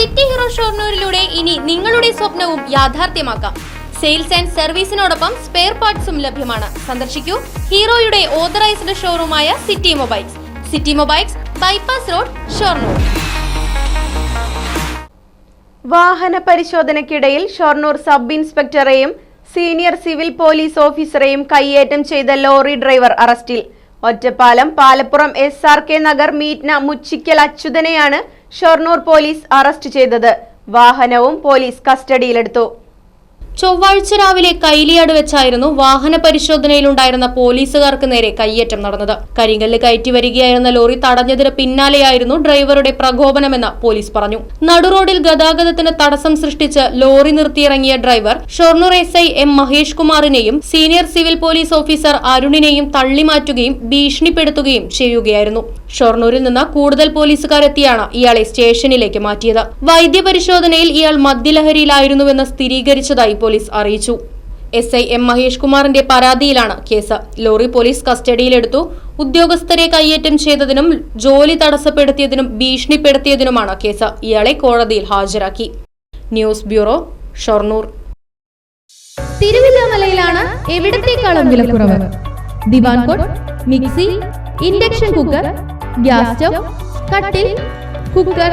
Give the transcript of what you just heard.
City hero ഷോർണൂരിലൂടെ ഇനി നിങ്ങളുടെ സ്വപ്നവും യാഥാർത്ഥ്യമാക്കാം. സെയിൽസ് ആൻഡ് സർവീസിനോടൊപ്പം സ്പെയർ പാർട്സും ലഭ്യമാണ്. സന്ദർശിക്കൂ ഹീറോയുടെ authorised ഷോറൂമായ city mobiles. City mobiles bypass road Shoranur. വാഹന പരിശോധനയ്ക്കിടയിൽ ഷൊർണൂർ സബ് ഇൻസ്പെക്ടറെയും സീനിയർ സിവിൽ പോലീസ് ഓഫീസറെയും കൈയേറ്റം ചെയ്ത ലോറി ഡ്രൈവർ അറസ്റ്റിൽ. Ottapalam Palappuram S R K Nagar Meetna Muchikkal അച്യുതനെയാണ് Shoranur police arrest ചെയ്തത്. വാഹനവും പോലീസ് കസ്റ്റഡിയിലെടുത്തു. ചൊവ്വാഴ്ച രാവിലെ കൈലിയാട് വെച്ചായിരുന്നു വാഹന പരിശോധനയിലുണ്ടായിരുന്ന പോലീസുകാർക്ക് നേരെ കയ്യേറ്റം നടന്നത്. കരിങ്കല്ല് കയറ്റി വരികയായിരുന്ന ലോറി തടഞ്ഞതിന് പിന്നാലെയായിരുന്നു ഡ്രൈവറുടെ പ്രകോപനമെന്ന് പോലീസ് പറഞ്ഞു. നടുറോഡിൽ ഗതാഗതത്തിന് തടസ്സം സൃഷ്ടിച്ച് lorry നിർത്തിയിറങ്ങിയ driver Shoranur S I M Mahesh കുമാറിനെയും senior civil police officer അരുണിനെയും തള്ളിമാറ്റുകയും ഭീഷണിപ്പെടുത്തുകയും ചെയ്യുകയായിരുന്നു. ഷൊർണൂരിൽ നിന്ന് കൂടുതൽ പോലീസുകാരെത്തിയാണ് ഇയാളെ സ്റ്റേഷനിലേക്ക് മാറ്റിയത്. വൈദ്യപരിശോധനയിൽ ഇയാൾ മദ്യലഹരിയിലായിരുന്നുവെന്ന് സ്ഥിരീകരിച്ചതായി പോലീസ് അറിയിച്ചു. എസ് ഐ എം മഹേഷ് കുമാറിന്റെ പരാതിയിലാണ് കേസ്. ലോറി പോലീസ് കസ്റ്റഡിയിലെടുത്തു. ഉദ്യോഗസ്ഥരെ കയ്യേറ്റം ചെയ്തതിനും ജോലി തടസ്സപ്പെടുത്തിയതിനും ഭീഷണിപ്പെടുത്തിയതിനുമാണ് കേസ്. ഇയാളെ കോടതിയിൽ ഹാജരാക്കി. News bureau Shoranur. തിരുവില്ലാമലയിലാണ് എവിടത്തേക്കാളും വിലക്കുറവ്? Divan cot mixie induction cooker gas stove കട്ടിൽ കുക്കർ